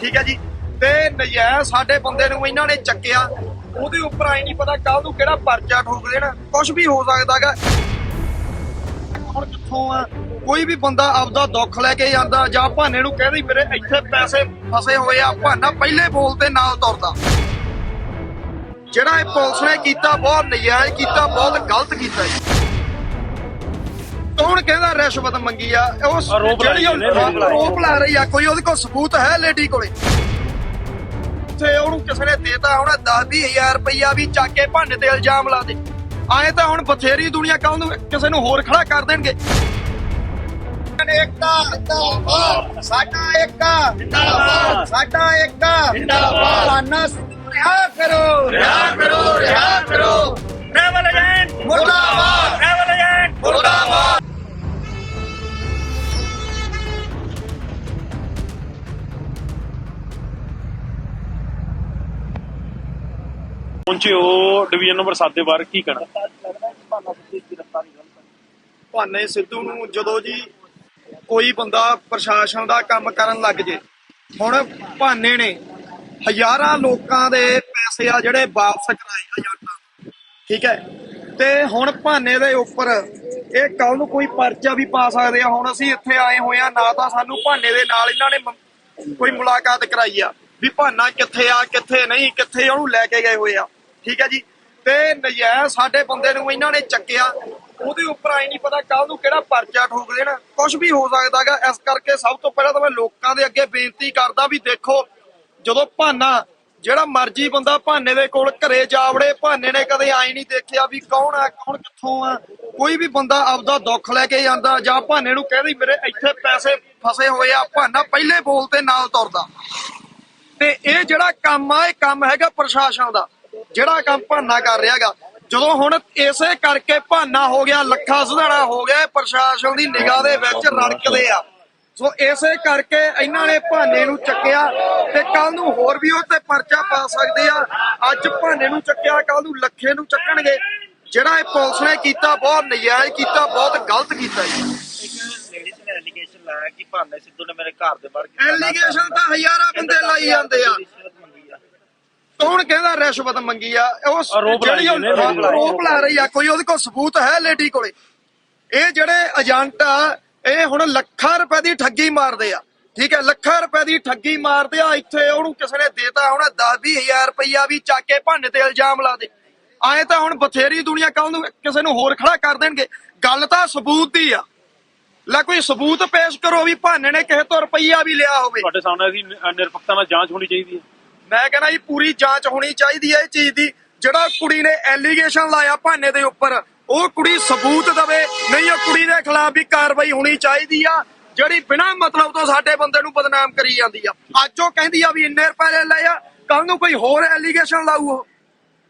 ਠੀਕ ਹੈ ਜੀ। ਤੇ ਨਜਾਇਜ਼ ਸਾਡੇ ਬੰਦੇ ਨੂੰ ਇਹਨਾਂ ਨੇ ਚੱਕਿਆ। ਉਹਦੇ ਉੱਪਰ ਆਈ ਨਹੀਂ ਪਤਾ ਕੱਲ ਨੂੰ ਕਿਹੜਾ ਪਰਚਾ ਠੋਕ ਦੇਣ। ਕੁਝ ਵੀ ਹੋ ਸਕਦਾਗਾ ਹੁਣ ਕਿੱਥੋਂ ਆ? ਕੋਈ ਵੀ ਬੰਦਾ ਆਪਦਾ ਦੁੱਖ ਲੈ ਕੇ ਜਾਂਦਾ ਜਾਂ ਭਾਨੇ ਨੂੰ ਕਹਿੰਦੀ ਮੇਰੇ ਇੱਥੇ ਪੈਸੇ ਫਸੇ ਹੋਏ ਆ, ਭਾਨਾ ਪਹਿਲੇ ਬੋਲ ਤੇ ਨਾਲ ਤੁਰਦਾ। ਜਿਹੜਾ ਇਹ ਪੁਲਿਸ ਨੇ ਕੀਤਾ, ਬਹੁਤ ਨਜਾਇਜ਼ ਕੀਤਾ, ਬਹੁਤ ਗਲਤ ਕੀਤਾ ਜੀ। ਕੌਣ ਕਹਿੰਦਾ ਰਿਸ਼ਵਤ ਮੰਗੀ ਆ ਆਰੋਪ ਲਾ ਜਿਹੜੀ ਉਹ ਰਹੀ ਹੈ, ਆਰੋਪ ਲਾ ਰਹੀ ਹੈ। ਆਰੋਪ ਲਾ ਰਹੀ ਆ ਕੋਈ ਉਹਦੇ ਕੋਲ ਸਬੂਤ ਹੈ ਲੇਡੀ ਕੋਲੇ ਤੇ ਉਹਨੂੰ ਕਿਸੇ ਨੇ ਦੇਤਾ ਹੁਣ 10 ਹਜ਼ਾਰ ਰੁਪਈਆ ਵੀ ਚੱਕ ਕੇ ਭਾਨੇ ਤੇ ਇਲਜ਼ਾਮ ਲਾ ਦੇ ਆਏ ਤਾਂ ਹੁਣ ਬਥੇਰੀ ਦੁਨੀਆ ਕੱਲ ਨੂੰ ਕਿਸੇ ਨੂੰ ਹੋਰ ਖੜਾ ਕਰ ਦੇਣਗੇ ਏਕਾ ਜਿੰਦਾਬਾਦ ਸਾਡਾ ਏਕਾ ਜਿੰਦਾਬਾਦ ਸਾਡਾ ਏਕਾ ਜਿੰਦਾਬਾਦ ਭਾਨਾ ਰਿਹਾ ਕਰੋ ਰਿਹਾ ਕਰੋ ਰਿਹਾ ਕਰੋ ਪਹੁੰਚੇ ਹੋ, ਡਿਵੀਜ਼ਨ ਨੰਬਰ 7 ਦੇ ਬਾਹਰ, ਕੀ ਕਹਿਣਾ? ਭਾਨੇ ਸਿੱਧੂ ਨੂੰ ਜਦੋਂ ਜੀ ਕੋਈ ਬੰਦਾ ਪ੍ਰਸ਼ਾਸਨ ਦਾ ਕੰਮ ਕਰਨ ਲੱਗ ਜੇ, ਹੁਣ ਭਾਨੇ ਨੇ ਹਜ਼ਾਰਾਂ ਲੋਕਾਂ ਦੇ ਪੈਸੇ ਆ ਜਿਹੜੇ ਵਾਪਸ ਕਰਾਏ ਹਜ਼ਾਰਾਂ ਠੀਕ ਹੈ? ਤੇ ਹੁਣ ਭਾਨੇ ਦੇ ਉੱਪਰ ਇਹ ਕੱਲ ਨੂੰ ਕੋਈ ਪਰਚਾ ਵੀ ਪਾ ਸਕਦੇ ਆ, ਹੁਣ ਅਸੀਂ ਇੱਥੇ ਆਏ ਹੋਏ ਆ, ਨਾ ਤਾਂ ਸਾਨੂੰ ਭਾਨੇ ਦੇ ਨਾਲ ਇਹਨਾਂ ਨੇ ਕੋਈ ਮੁਲਾਕਾਤ ਕਰਾਈ ਆ, ਵੀ ਭਾਨਾ ਕਿੱਥੇ ਆ, ਕਿੱਥੇ ਨਹੀਂ, ਕਿੱਥੇ ਉਹਨੂੰ ਲੈ ਕੇ ਗਏ ਹੋਏ ਆ। ਠੀਕ ਹੈ ਜੀ। ਤੇ ਨਜਾਇਜ਼ ਸਾਡੇ ਬੰਦੇ ਨੂੰ ਇਹਨਾਂ ਨੇ ਚੱਕਿਆ। ਉਹਦੇ ਉੱਪਰ ਆਈ ਨਹੀਂ ਪਤਾ ਕੱਲ ਨੂੰ ਕਿਹੜਾ ਪਰਚਾ ਠੋਕ ਦੇਣ ਕੁਝ ਵੀ ਹੋ ਸਕਦਾਗਾ ਇਸ ਕਰਕੇ ਸਭ ਤੋਂ ਪਹਿਲਾਂ ਤਾਂ ਮੈਂ ਲੋਕਾਂ ਦੇ ਅੱਗੇ ਬੇਨਤੀ ਕਰਦਾ ਵੀ ਦੇਖੋ, ਜਦੋਂ ਭਾਨਾ, ਜਿਹੜਾ ਮਰਜ਼ੀ ਬੰਦਾ ਭਾਨੇ ਦੇ ਕੋਲ ਘਰੇ ਜਾਵੜੇ ਭਾਨੇ ਨੇ ਕਦੇ ਆਈ ਨਹੀਂ ਦੇਖਿਆ ਵੀ ਕੌਣ ਆ, ਕੌਣ ਕਿੱਥੋਂ ਆ। ਕੋਈ ਵੀ ਬੰਦਾ ਆਪਦਾ ਦੁੱਖ ਲੈ ਕੇ ਜਾਂਦਾ ਜਾਂ ਭਾਨੇ ਨੂੰ ਕਹਿੰਦੀ ਮੇਰੇ ਇੱਥੇ ਪੈਸੇ ਫਸੇ ਹੋਏ ਆ, ਭਾਨਾ ਪਹਿਲੇ ਬੋਲ ਤੇ ਨਾਲ ਤੁਰਦਾ। ਤੇ ਇਹ ਜਿਹੜਾ ਕੰਮ ਆ, ਇਹ ਕੰਮ ਹੈਗਾ ਪ੍ਰਸ਼ਾਸਨ ਦਾ। ਜਿਹੜਾ ਕੰਮ ਭਾਨਾ ਕਰ ਰਿਹਾਗਾ ਜਦੋਂ ਹੁਣ ਇਸੇ ਕਰਕੇ ਭਾਨਾ ਹੋ ਗਿਆ ਲੱਖਾ ਸੁਧਾਣਾ ਹੋ ਗਿਆ ਪ੍ਰਸ਼ਾਸਨ ਦੀ ਨਿਗਾਹ ਦੇ ਵਿੱਚ ਰੜਕਦੇ ਆ। ਸੋ ਇਸੇ ਕਰਕੇ ਇਹਨਾਂ ਨੇ ਭਾਨੇ ਨੂੰ ਚੱਕਿਆ ਤੇ ਕੱਲ ਨੂੰ ਹੋਰ ਵੀ ਉਹ ਤੇ ਪਰਚਾ ਪਾ ਸਕਦੇ ਆ। ਅੱਜ ਭਾਨੇ ਨੂੰ ਚੱਕਿਆ ਕੱਲ ਨੂੰ ਲੱਖੇ ਨੂੰ ਚੱਕਣਗੇ। ਜਿਹੜਾ ਇਹ ਪੁਲਿਸ ਨੇ ਕੀਤਾ ਬਹੁਤ ਨਜਾਇਜ਼ ਕੀਤਾ ਬਹੁਤ ਗਲਤ ਕੀਤਾ ਜੀ। ਇੱਕ ਲੇਡੀਜ਼ ਨੇ ਐਲੀਗੇਸ਼ਨ ਲਾਇਆ ਕਿ ਭਾਨੇ ਸਿੱਧੂ ਨੇ ਮੇਰੇ ਘਰ ਦੇ ਬਾਹਰ ਐਲੀਗੇਸ਼ਨ ਤਾਂ ਹਜ਼ਾਰਾਂ ਬੰਦੇ ਲਾਈ ਜਾਂਦੇ ਆ। ਕੌਣ ਕਹਿੰਦਾ ਰਿਸ਼ਵਤ ਮੰਗੀ ਆ ਆਰੋਪ ਲਾ ਜਿਹੜੀ ਉਹ ਲਾ ਰਹੀ ਹੈ। ਆਰੋਪ ਲਾ ਰਹੀ ਆ ਕੋਈ ਉਹਦੇ ਕੋਲ ਸਬੂਤ ਹੈ ਲੇਡੀ ਕੋਲੇ? ਇਹ ਜਿਹੜੇ ਏਜੰਟ ਆ ਇਹ ਹੁਣ ਲੱਖਾਂ ਰੁਪਏ ਦੀ ਠੱਗੀ ਮਾਰਦੇ ਆ। ਠੀਕ ਹੈ ਲੱਖਾਂ ਰੁਪਏ ਦੀ ਠੱਗੀ ਮਾਰਦੇ ਆ ਇੱਥੇ ਉਹਨੂੰ ਕਿਸੇ ਨੇ ਦੇਤਾ ਹੁਣ 10 ਹਜ਼ਾਰ ਰੁਪਈਆ ਵੀ ਚੱਕ ਕੇ ਭਾਨੇ ਤੇ ਇਲਜ਼ਾਮ ਲਾ ਦੇ। ਆਏ ਤਾਂ ਹੁਣ ਬਥੇਰੀ ਦੁਨੀਆ ਕੱਲ ਨੂੰ ਕਿਸੇ ਨੂੰ ਹੋਰ ਖੜਾ ਕਰ ਦੇਣਗੇ। ਗੱਲ ਤਾਂ ਸਬੂਤ ਦੀ ਆ। ਲੈ ਕੋਈ ਸਬੂਤ ਪੇਸ਼ ਕਰੋ ਵੀ ਭਾਨੇ ਨੇ ਕਿਸੇ ਤੋਂ ਰੁਪਈਆ ਵੀ ਲਿਆ ਹੋਵੇ। ਤੁਹਾਡੇ ਸਾਹਮਣੇ ਅਸੀਂ ਨਿਰਪੱਖਤਾ ਨਾਲ ਜਾਂਚ ਹੋਣੀ ਚਾਹੀਦੀ ਹੈ। ਮੈਂ ਕਹਿੰਦਾ ਜੀ ਪੂਰੀ ਜਾਂਚ ਹੋਣੀ ਚਾਹੀਦੀ ਹੈ ਇਹ ਚੀਜ਼ ਦੀ। ਜਿਹੜਾ ਕੁੜੀ ਨੇ ਐਲੀਗੇਸ਼ਨ ਲਾਇਆ ਭਾਨੇ ਦੇ ਉੱਪਰ, ਉਹ ਕੁੜੀ ਸਬੂਤ ਦਵੇ, ਨਹੀਂ ਉਹ ਕੁੜੀ ਦੇ ਖਿਲਾਫ ਵੀ ਕਾਰਵਾਈ ਹੋਣੀ ਚਾਹੀਦੀ ਆ, ਜਿਹੜੀ ਬਿਨਾਂ ਮਤਲਬ ਤੋਂ ਸਾਡੇ ਬੰਦੇ ਨੂੰ ਬਦਨਾਮ ਕਰੀ ਜਾਂਦੀ ਆ। ਅੱਜ ਉਹ ਕਹਿੰਦੀ ਆ ਵੀ ਇੰਨੇ ਰੁਪਏ ਲੈ ਲਏ ਆ ਕੱਲ ਨੂੰ ਕੋਈ ਹੋਰ ਐਲੀਗੇਸ਼ਨ ਲਾਊ ਉਹ।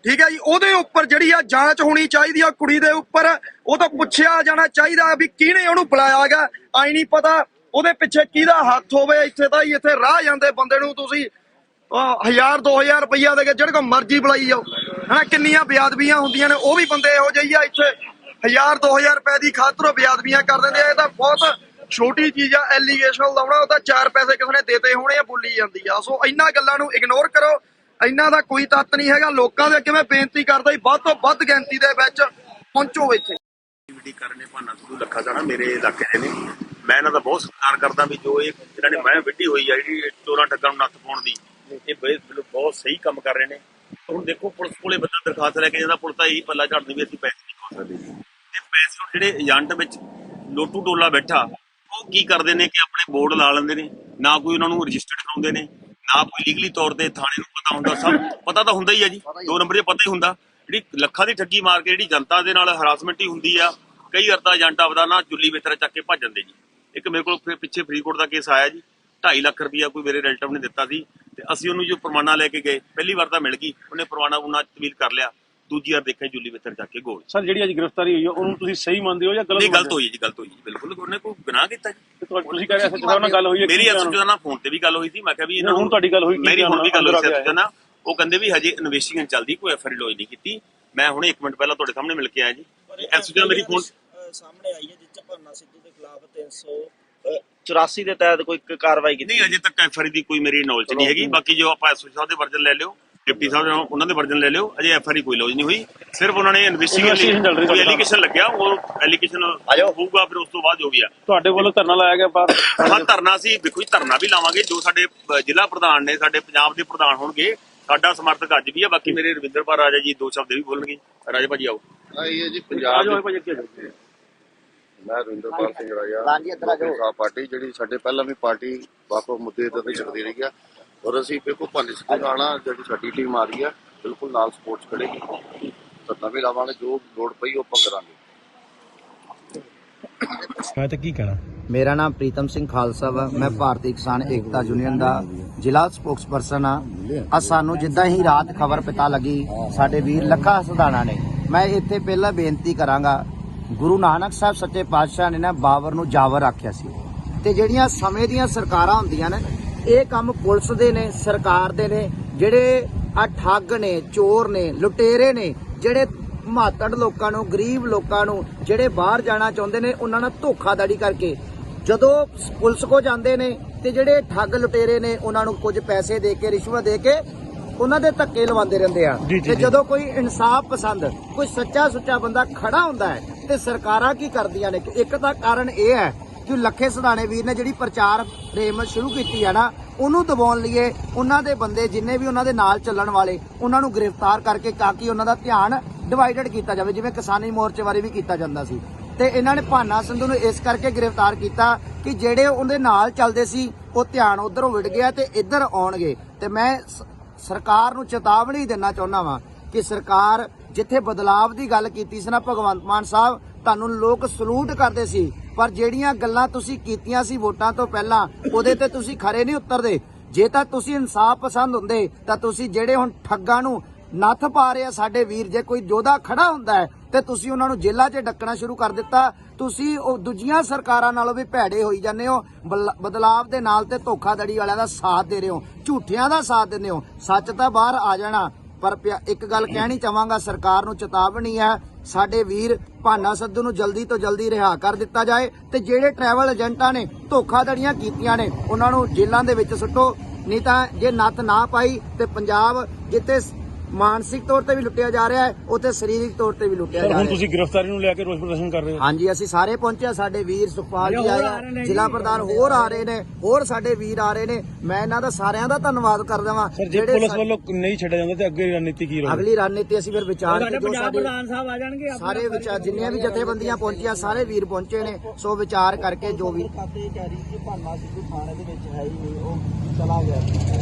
ਠੀਕ ਹੈ ਜੀ, ਉਹਦੇ ਉੱਪਰ ਜਿਹੜੀ ਆ ਜਾਂਚ ਹੋਣੀ ਚਾਹੀਦੀ ਆ ਕੁੜੀ ਦੇ ਉੱਪਰ, ਉਹ ਤਾਂ ਪੁੱਛਿਆ ਜਾਣਾ ਚਾਹੀਦਾ ਵੀ ਕਿਹਨੇ ਉਹਨੂੰ ਬੁਲਾਇਆਗਾ ਆਈ ਨਹੀਂ ਪਤਾ ਉਹਦੇ ਪਿੱਛੇ ਕਿਹਦਾ ਹੱਥ ਹੋਵੇ, ਇੱਥੇ ਤਾਂ ਇੱਥੇ ਰਾਹ ਜਾਂਦੇ ਬੰਦੇ ਨੂੰ ਤੁਸੀਂ। ਅਹ ਹਜ਼ਾਰ 2000 ਰੁਪਈਆ ਦੇ ਕੇ ਜਿਹੜੇ ਕੋ ਮਰਜ਼ੀ ਬੁਲਾਈ ਜਾਓ। ਹਨਾ, ਕਿੰਨੀਆਂ ਬਿਆਦਬੀਆਂ ਹੁੰਦੀਆਂ ਨੇ, ਉਹ ਵੀ ਬੰਦੇ ਇਹੋ ਜਿਹੀ ਆ ਇੱਥੇ। ਹਜ਼ਾਰ 2000 ਰੁਪਏ ਦੀ ਖਾਤਰ ਬਿਆਦਬੀਆਂ ਕਰ ਦਿੰਦੇ ਆ। ਇਹ ਤਾਂ ਬਹੁਤ ਛੋਟੀ ਚੀਜ਼ ਆ ਐਲੀਗੇਸ਼ਨ ਲਾਉਣਾ, ਉਹ ਤਾਂ ਚਾਰ ਪੈਸੇ ਕਿਸੇ ਨੇ ਦੇਤੇ ਹੋਣੇ ਆ, ਬੋਲੀ ਜਾਂਦੀ ਆ। ਸੋ ਇਹਨਾਂ ਗੱਲਾਂ ਨੂੰ ਇਗਨੋਰ ਕਰੋ। ਇਹਨਾਂ ਦਾ ਕੋਈ ਤੱਤ ਨਹੀਂ ਹੈਗਾ। ਲੋਕਾਂ ਦੇ ਅੱਗੇ ਮੈਂ ਬੇਨਤੀ ਕਰਦਾ ਜੀ, ਵੱਧ ਤੋਂ ਵੱਧ ਗਿਣਤੀ ਦੇ ਵਿੱਚ ਪਹੁੰਚੋ ਇੱਥੇ। ਐਕਟੀਵਿਟੀ ਕਰਨੇ ਭਾਨਾ ਸਿੱਧੂ ਲੱਖਾ ਜਾਣਾ, ਮੇਰੇ ਇਲਾਕੇ ਦੇ ਨੇ। ਮੈਂ ਇਹਨਾਂ ਦਾ ਬਹੁਤ ਸਤਿਕਾਰ ਕਰਦਾ ਵੀ ਜੋ ਇਹ ਇਹਨਾਂ ਨੇ ਮੈਂ ਵਿੱਢੀ ਹੋਈ ਆ, ਜਿਹੜੀ ਚੋਰਾਂ ਠੱਗਾਂ ਨੂੰ ਨੱਥ ਪਾਉਣ ਦੀ ਇਹ ਬੇ- ਬਿਲਕੁਲ ਬਹੁਤ ਸਹੀ ਕੰਮ ਕਰ ਰਹੇ ਨੇ। ਹੁਣ ਦੇਖੋ, ਪੁਲਿਸ ਕੋਲੇ ਬੰਦਾ ਦਰਖਾਸਤ ਲੈ ਕੇ ਜਾਂਦਾ, ਪੁਲਿਸ ਤਾਂ ਇਹੀ ਪੱਲਾ ਝੜਦੀ ਵੀ ਅਸੀਂ ਪੈਸੇ ਨਹੀਂ ਖਾ ਸਕਦੇ। ਤੇ ਪੈਸੇ ਜਿਹੜੇ ਏਜੰਟ ਵਿੱਚ ਲੋਟੂ ਟੋਲਾ ਬੈਠਾ, ਉਹ ਕੀ ਕਰਦੇ ਨੇ ਕਿ ਆਪਣੇ ਬੋਰਡ ਲਾ ਲੈਂਦੇ ਨੇ, ਨਾ ਕੋਈ ਉਹਨਾਂ ਨੂੰ ਰਜਿਸਟਰਡ ਕਰਾਉਂਦੇ ਨੇ, ਨਾ ਕੋਈ ਲੀਗਲੀ ਤੌਰ ਤੇ ਥਾਣੇ ਨੂੰ ਪਤਾ ਹੁੰਦਾ, ਸਭ ਪਤਾ ਤਾਂ ਹੁੰਦਾ ਹੀ ਆ ਜੀ, ਦੋ ਨੰਬਰ 'ਤੇ ਪਤਾ ਹੀ ਹੁੰਦਾ। ਜਿਹੜੀ ਲੱਖਾਂ ਦੀ ਠੱਗੀ ਮਾਰ ਕੇ ਜਿਹੜੀ ਜਨਤਾ ਦੇ ਨਾਲ ਹਰਾਸਮੈਂਟ ਹੀ ਹੁੰਦੀ ਆ, ਕਈ ਅਰਦਾ ਤਾਂ ਏਜੰਟ ਆਪਦਾ ਨਾ ਜੁੱਲੀ ਬਿਸਤਰਾ ਚੱਕ ਕੇ ਭੱਜ ਜਾਂਦੇ ਜੀ। ਇੱਕ ਮੇਰੇ ਕੋਲ ਪਿੱਛੇ ਫਰੀਦਕੋਟ ਦਾ ਕੇਸ ਆਇਆ ਜੀ। 2.5 ਲੱਖ ਰੁਪਇਆ ਕੋਈ ਮੇਰੇ ਰਿਲੇਟਿਵ ਨੇ ਦਿੱਤਾ ਸੀ ਤੇ ਅਸੀਂ ਉਹਨੂੰ ਜੋ ਪ੍ਰਮਾਣਾ ਲੈ ਕੇ ਗਏ ਪਹਿਲੀ ਵਾਰ ਤਾਂ ਮਿਲ ਗਈ ਉਹਨੇ ਪ੍ਰਮਾਣਾ ਉਹਨਾਂ ਤਬਦੀਲ ਕਰ ਲਿਆ ਦੂਜੀ ਵਾਰ ਦੇਖਿਆ ਜੁੱਲੀ ਬਿਸਤਰਾ ਚੱਕ ਕੇ ਗੋਲ ਸਰ ਜਿਹੜੀ ਅੱਜ ਗ੍ਰਿਫਤਾਰੀ ਹੋਈ ਹੈ ਉਹਨੂੰ ਤੁਸੀਂ ਸਹੀ ਮੰਨਦੇ ਹੋ ਜਾਂ ਗਲਤ ਨਹੀਂ ਗਲਤ? ਹੋਈ ਜੀ ਗਲਤ ਹੋਈ ਜੀ ਬਿਲਕੁਲ ਉਹਨੇ ਕੋਈ ਗੁਨਾਹ ਕੀਤਾ ਜੀ। ਤੁਸੀਂ ਕਹਿ ਰਹੇ ਸੱਚ ਨਾਲ ਗੱਲ ਹੋਈ ਹੈ ਮੇਰੀ ਐਸਐਚਓ ਨਾਲ ਫੋਨ ਤੇ ਵੀ ਗੱਲ ਹੋਈ ਸੀ ਮੈਂ ਕਿਹਾ ਵੀ ਇਹਨਾਂ ਹੁਣ ਤੁਹਾਡੀ ਗੱਲ ਹੋਈ, ਕੀ ਮੇਰੀ ਹੁਣ ਵੀ ਗੱਲ ਹੋਈ ਅੰਦਰ ਸੀ ਆ ਐਸਐਚਓ ਨਾਲ ਉਹ ਕਹਿੰਦੇ ਵੀ ਹਜੇ ਇਨਵੈਸਟੀਗੇਸ਼ਨ ਚੱਲਦੀ ਕੋਈ ਐਫਆਈਆਰ ਲੌਜ ਨਹੀਂ ਕੀਤੀ। ਮੈਂ ਹੁਣੇ 1 ਮਿੰਟ ਪਹਿਲਾਂ ਤੁਹਾਡੇ ਸਾਹਮਣੇ ਮਿਲ ਕੇ ਆਇਆ ਜੀ। ਐਸਐਚਓ ਮੇਰੀ ਫੋਨ ਸਾਹਮਣੇ ਆਈ ਹੈ ਜਿਸ ਚ ਭਾਨਾ ਸਿੱਧੂ ਦੇ ਖਿਲਾਫ 300 84 ਦੇ ਤਹਿਤ ਕੋਈ ਕ- ਕਾਰਵਾਈ ਕੀਤੀ ਨਹੀਂ ਅਜੇ ਤੱਕ ਐਫਆਈ ਦੀ ਕੋਈ ਮੇਰੀ ਨੌਲੇਜ ਨਹੀਂ ਹੈਗੀ। ਬਾਕੀ ਜੋ ਆਪਾਂ ਐਸਓ ਸਾਹਿਬ ਦੇ ਵਰਜਨ ਲੈ ਲਿਓ ਡਿਪਟੀ ਸਾਹਿਬ ਨੇ ਉਹਨਾਂ ਦੇ ਵਰਜਨ ਲੈ ਲਿਓ ਅਜੇ ਐਫਆਈ ਕੋਈ ਲੌਜ ਨਹੀਂ ਹੋਈ। ਸਿਰਫ ਉਹਨਾਂ ਨੇ Investigation ਚੱਲ ਰਹੀ ਇਨਵੈਸਟੀਗੇਸ਼ਨ ਤੁਹਾਡੇ ਐਲੀਗੇਸ਼ਨ ਲੱਗਿਆ ਉਹ ਐਲੀਗੇਸ਼ਨ ਹੋਊਗਾ ਫਿਰ ਉਸ ਤੋਂ ਬਾਅਦ ਜੋ ਵੀ ਆ। ਤੁਹਾਡੇ ਵੱਲੋਂ ਧਰਨਾ ਲਾਇਆ ਗਿਆ ਬਾਹਰ ਹਾਂ ਧਰਨਾ ਸੀ ਦੇਖੋ ਜੀ ਧਰਨਾ ਵੀ ਲਾਵਾਂਗੇ। ਜੋ ਸਾਡੇ ਅ, ਜ਼ਿਲ੍ਹਾ ਪ੍ਰਧਾਨ ਨੇ ਸਾਡੇ ਪੰਜਾਬ ਦੇ ਪ੍ਰਧਾਨ ਹੋਣਗੇ ਸਾਡਾ ਸਮਰਥਕ ਅੱਜ ਵੀ ਆ। ਬਾਕੀ ਮੇਰੇ ਰਵਿੰਦਰਪਾਲ ਰਾਜਾ ਜੀ ਦੋ ਸ਼ਬਦ ਵੀ ਬੋਲਣਗੇ। ਰਾਜਾ ਭਾਜੀ ਆਓ। ਆਈ ਹੈ ਜੀ ਪੰਜਾਬ ਦੀ ਭਾਜੀ ਅੱਗੇ ਆ ਜਾਓ। ਮੈਂ ਰਵਿੰਦਰਪਾਲ ਸਿੰਘ ਰਾਜਾ ਲੋਕ ਪਾਰਟੀ ਜਿਹੜੀ ਸਾਡੇ ਪਹਿਲਾਂ ਵੀ ਪਾਰਟੀ ਵੱਖ ਮੁੱਦੇ ਤੇ ਚੱਲਦੀ ਰਹੀ ਆ। ਔਰ ਅਸੀਂ ਬਿਲਕੁਲ ਭਾਨੀ ਸਿੰਘ ਰਾਣਾ ਜਿਹੜੀ ਸਾਡੀ ਟੀਮ ਆ ਰਹੀ ਆ ਬਿਲਕੁਲ ਨਾਲ ਸਪੋਰਟ ਕਰੇਗੀ ਧਰਨਾ ਵੀ ਲਾਵਾਂਗੇ ਜੋ ਲੋੜ ਪਈ ਉਹ ਆਪਾਂ ਕਰਾਂਗੇ। ਮੈਂ ਤਾਂ ਕੀ ਕਹਿਣਾ? ਮੇਰਾ ਨਾਮ ਪ੍ਰੀਤਮ ਸਿੰਘ ਖਾਲਸਾ ਵਾ। ਮੈਂ ਭਾਰਤੀ ਕਿਸਾਨ ਏਕਤਾ ਯੂਨੀਅਨ ਦਾ ਜ਼ਿਲ੍ਹਾ ਸਪੋਕਸਪਰਸਨ ਆ। ਆ ਸਾਨੂੰ ਜਿੱਦਾਂ ਹੀ ਰਾਤ ਖਬਰ ਪਤਾ ਲੱਗੀ ਸਾਡੇ ਵੀਰ ਲੱਖਾ ਸਧਾਣਾ ਨੇ। ਮੈਂ ਇੱਥੇ ਪਹਿਲਾਂ ਬੇਨਤੀ ਕਰਾਂਗਾ ਗੁਰੂ ਨਾਨਕ ਸਾਹਿਬ ਸੱਚੇ ਪਾਤਸ਼ਾਹ ਨੇ ਨਾ ਬਾਬਰ ਨੂੰ ਜਾਵਰ ਆਖਿਆ ਸੀ। ਤੇ ਜਿਹੜੀਆਂ ਸਮੇਂ ਦੀਆਂ ਸਰਕਾਰਾਂ ਹੁੰਦੀਆਂ ਨੇ, ਇਹ ਕੰਮ ਪੁਲਿਸ ਦੇ ਨੇ, ਸਰਕਾਰ ਦੇ ਨੇ, ਜਿਹੜੇ ਆ ਠੱਗ ਨੇ, ਚੋਰ ਨੇ, ਲੁਟੇਰੇ ਨੇ, ਜਿਹੜੇ ਮਾਤੜ ਲੋਕਾਂ ਨੂੰ, ਗਰੀਬ ਲੋਕਾਂ ਨੂੰ, ਜਿਹੜੇ ਬਾਹਰ ਜਾਣਾ ਚਾਹੁੰਦੇ ਨੇ, ਉਹਨਾਂ ਨਾਲ ਧੋਖਾਧੜੀ ਕਰਕੇ ਜਦੋਂ ਪੁਲਿਸ ਕੋ ਜਾਂਦੇ ਨੇ ਤੇ ਜਿਹੜੇ ਠੱਗ ਲੁਟੇਰੇ ਨੇ, ਉਹਨਾਂ ਨੂੰ ਕੁਝ ਪੈਸੇ ਦੇ ਕੇ, ਰਿਸ਼ਵਤ ਦੇ ਕੇ ਉਹਨਾਂ ਦੇ ਧੱਕੇ ਲਵਾਉਂਦੇ ਰਹਿੰਦੇ ਆ। ਤੇ ਜਦੋਂ ਕੋਈ ਇਨਸਾਫ ਪਸੰਦ ਕੋਈ ਸੱਚਾ ਸੁੱਚਾ ਬੰਦਾ ਖੜਾ ਹੁੰਦਾ ਹੈ ਤੇ ਸਰਕਾਰਾਂ ਕੀ ਕਰਦੀਆਂ ਨੇ? ਕਿ ਇੱਕ ਤਾਂ ਕਾਰਨ ਇਹ ਹੈ ਕਿ ਲੱਖੇ ਸਦਾਣੇ ਵੀਰ ਨੇ ਜਿਹੜੀ ਪ੍ਰਚਾਰ ਰੇਮ ਸ਼ੁਰੂ ਕੀਤੀ ਹੈ ਨਾ ਉਹਨੂੰ ਦਬਾਉਣ ਲਈ ਉਹਨਾਂ ਦੇ ਬੰਦੇ ਜਿੰਨੇ ਵੀ ਉਹਨਾਂ ਦੇ ਨਾਲ ਚੱਲਣ ਵਾਲੇ ਉਹਨਾਂ ਨੂੰ ਗ੍ਰਿਫਤਾਰ ਕਰਕੇ ਤਾਂ ਕਿ ਉਹਨਾਂ ਦਾ ਧਿਆਨ ਡਿਵਾਈਡਡ ਕੀਤਾ ਜਾਵੇ ਜਿਵੇਂ ਕਿਸਾਨੀ ਮੋਰਚੇ ਬਾਰੇ ਵੀ ਕੀਤਾ ਜਾਂਦਾ ਸੀ। ਤੇ ਇਹਨਾਂ ਨੇ ਭਾਨਾ ਸੰਧੂ ਨੂੰ ਇਸ ਕਰਕੇ ਗ੍ਰਿਫਤਾਰ ਕੀਤਾ ਕਿ ਜਿਹੜੇ ਉਹਦੇ ਨਾਲ ਚੱਲਦੇ ਸੀ ਉਹ ਧਿਆਨ ਉਧਰੋਂ ਵਿੜ ਗਿਆ ਤੇ ਇੱਧਰ ਆਉਣਗੇ। ਤੇ ਮੈਂ ਸ- ਸਰਕਾਰ ਨੂੰ ਚੇਤਾਵਨੀ ਦੇਣਾ ਚਾਹੁੰਦਾ ਵਾਂ ਕਿ ਸਰਕਾਰ ਜਿੱਥੇ ਬਦਲਾਵ ਦੀ ਗੱਲ ਕੀਤੀ ਸੀ ਨਾ, ਭਗਵੰਤ ਮਾਨ ਸਾਹਿਬ, ਤੁਹਾਨੂੰ ਲੋਕ ਸਲੂਟ ਕਰਦੇ ਸੀ, ਪਰ ਜਿਹੜੀਆਂ ਗੱਲਾਂ ਤੁਸੀਂ ਕੀਤੀਆਂ ਸੀ ਵੋਟਾਂ ਤੋਂ ਪਹਿਲਾਂ, ਉਹਦੇ ਤੇ ਤੁਸੀਂ ਖਰੇ ਨਹੀਂ ਉਤਰਦੇ। ਜੇ ਤਾਂ ਤੁਸੀਂ ਇਨਸਾਫ ਪਸੰਦ ਹੁੰਦੇ, ਤਾਂ ਤੁਸੀਂ ਜਿਹੜੇ ਹੁਣ ਠੱਗਾਂ ਨੂੰ ਨੱਥ ਪਾ ਰਹੇ ਆ ਸਾਡੇ ਵੀਰ, ਜੇ ਕੋਈ ਯੋਧਾ ਖੜਾ ਹੁੰਦਾ ਹੈ, ਤੇ ਤੁਸੀਂ ਉਹਨਾਂ ਨੂੰ ਜੇਲ੍ਹਾਂ 'ਚ ਡੱਕਣਾ ਸ਼ੁਰੂ ਕਰ ਦਿੱਤਾ ਤੁਸੀਂ ਉਹ ਦੂਜੀਆਂ ਸਰਕਾਰਾਂ ਨਾਲੋਂ ਵੀ ਭੈੜੇ ਹੋਈ ਜਾਂਦੇ ਹੋ ਬਦਲਾਵ ਦੇ ਨਾਲ ਤੇ ਧੋਖਾਧੜੀ ਵਾਲਿਆਂ ਦਾ ਸਾਥ ਦੇ ਰਹੇ ਹੋ, ਝੂਠਿਆਂ ਦਾ ਸਾਥ ਦਿੰਦੇ ਹੋ। ਸੱਚ ਤਾਂ ਬਾਹਰ ਆ ਜਾਣਾ, ਪਰ ਪਿਆ- ਇੱਕ ਗੱਲ ਕਹਿਣੀ ਚਾਹਾਂਗਾ, ਸਰਕਾਰ ਨੂੰ ਚੇਤਾਵਨੀ ਹੈ, ਸਾਡੇ ਵੀਰ ਭਾਨਾ ਸੱਧੂ ਨੂੰ ਜਲਦੀ ਤੋਂ ਜਲਦੀ ਰਿਹਾ ਕਰ ਦਿੱਤਾ ਜਾਏ ਤੇ ਜਿਹੜੇ ਟਰੈਵਲ ਏਜੰਟਾਂ ਨੇ ਧੋਖਾਧੜੀਆਂ ਕੀਤੀਆਂ ਨੇ, ਉਹਨਾਂ ਨੂੰ ਜੇਲ੍ਹਾਂ ਦੇ ਵਿੱਚ ਸੁੱਟੋ, ਨਹੀਂ ਤਾਂ ਜੇ ਨੱਤ ਨਾ ਪਾਈ ਤੇ ਪੰਜਾਬ ਜਿੱਥੇ ਮਾਨਸਿਕ ਤੌਰ ਤੇ ਵੀ ਲੁੱਟਿਆ ਜਾ ਰਿਹਾ ਹੈ ਉੱਥੇ ਸਰੀਰਕ ਤੌਰ ਤੇ ਵੀ ਲੁੱਟਿਆ ਸਰ ਜਾ ਹੁਣ ਰਿਹਾ ਹੈ। ਤੁਸੀਂ ਗ੍ਰਿਫਤਾਰੀ ਨੂੰ ਲੈ ਕੇ ਰੋਸ ਪ੍ਰਦਰਸ਼ਨ ਕਰ ਰਹੇ ਹੋ? ਹਾਂਜੀ ਅਸੀਂ ਸਾਰੇ ਪਹੁੰਚੇ ਹਾਂ। ਸਾਡੇ ਵੀਰ ਸੁਖਪਾਲ ਜੀ ਆਏ ਆ, ਜ਼ਿਲ੍ਹਾ ਪ੍ਰਧਾਨ ਹੋਰ ਆ ਰਹੇ ਨੇ ਹੋਰ ਸਾਡੇ ਵੀਰ ਆ ਰਹੇ ਨੇ ਮੈਂ ਇਹਨਾਂ ਦਾ ਸਾਰਿਆਂ ਦਾ ਧੰਨਵਾਦ ਕਰਦਾ ਵਾਂ ਸਰ ਜੇ ਪੁਲਿਸ ਵੱਲੋਂ ਨਹੀਂ ਛੱਡਿਆ ਜਾਂਦਾ ਤੇ ਅੱਗੇ ਰਣਨੀਤੀ ਕੀ ਰਹੇਗੀ? ਅਗਲੀ ਰਣਨੀਤੀ ਅਸੀਂ ਫਿਰ ਵਿਚਾਰ ਕੇ ਜੋ ਸਾਡੇ ਸਾਹਿਬ ਆ ਜਾਣਗੇ ਸਾਰੇ ਵਿਚਾਰ ਜਿੰਨੀਆਂ ਵੀ ਜਥੇਬੰਦੀਆਂ ਪਹੁੰਚੀਆਂ ਸਾਰੇ ਵੀਰ ਪਹੁੰਚੇ ਨੇ ਸੋ ਵਿਚਾਰ ਕਰਕੇ ਜੋ ਵੀ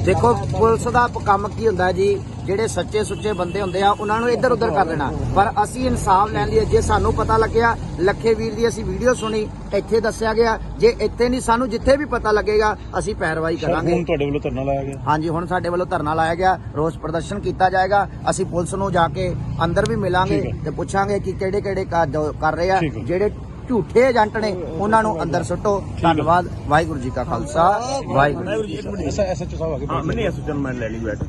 ਦੇਖੋ ਪੁਲਿਸ ਦਾ ਪ- ਕੰਮ ਕੀ ਹੁੰਦਾ ਜੀ? ਜਿਹੜੇ ਸੱਚੇ ਸੁੱਚੇ ਬੰਦੇ ਹੁੰਦੇ ਆ ਉਹਨਾਂ ਨੂੰ ਇੱਧਰ ਉੱਧਰ ਕਰ ਦੇਣਾ ਪਰ ਅਸੀਂ ਇਨਸਾਫ ਲੈਣ ਲਈ ਜੇ ਸਾਨੂੰ ਪਤਾ ਲੱਗਿਆ ਲੱਖੇ ਵੀਰ ਦੀ ਅਸੀਂ ਵੀਡੀਓ ਸੁਣੀ ਇੱਥੇ ਦੱਸਿਆ ਗਿਆ। ਜੇ ਇੱਥੇ ਨਹੀਂ ਸਾਨੂੰ ਜਿੱਥੇ ਵੀ ਪਤਾ ਲੱਗੇਗਾ ਅਸੀਂ ਪੈਰਵਾਈ ਕਰਾਂਗੇ। ਹੁਣ ਤੁਹਾਡੇ ਵੱਲੋਂ ਧਰਨਾ ਲਾਇਆ ਗਿਆ। ਹਾਂਜੀ ਹੁਣ ਸਾਡੇ ਵੱਲੋਂ ਧਰਨਾ ਲਾਇਆ ਗਿਆ। ਰੋਸ ਪ੍ਰਦਰਸ਼ਨ ਕੀਤਾ ਜਾਏਗਾ। ਅਸੀਂ ਪੁਲਿਸ ਨੂੰ ਜਾ ਕੇ ਅੰਦਰ ਵੀ ਮਿਲਾਂਗੇ। ਤੇ ਪੁੱਛਾਂਗੇ ਕਿ ਕਿਹੜੇ ਕਿਹੜੇ ਕਰ ਰਹੇ ਆ। ਜਿਹੜੇ ਝੂਠੇ ਏਜੰਟ ਨੇ ਉਹਨਾਂ ਨੂੰ ਅੰਦਰ ਸੁੱਟੋ। ਧੰਨਵਾਦ। ਵਾਹਿਗੁਰੂ ਜੀ ਕਾ ਖਾਲਸਾ। ਵਾਹਿਗੁਰੂ ਜੀ ਕੀ ਫਤਿਹ। ਐਸਐਚਓ ਸਾਹਿਬ ਆ ਕੇ ਮੈਂ ਲੈ ਲਈ ਬੈਠ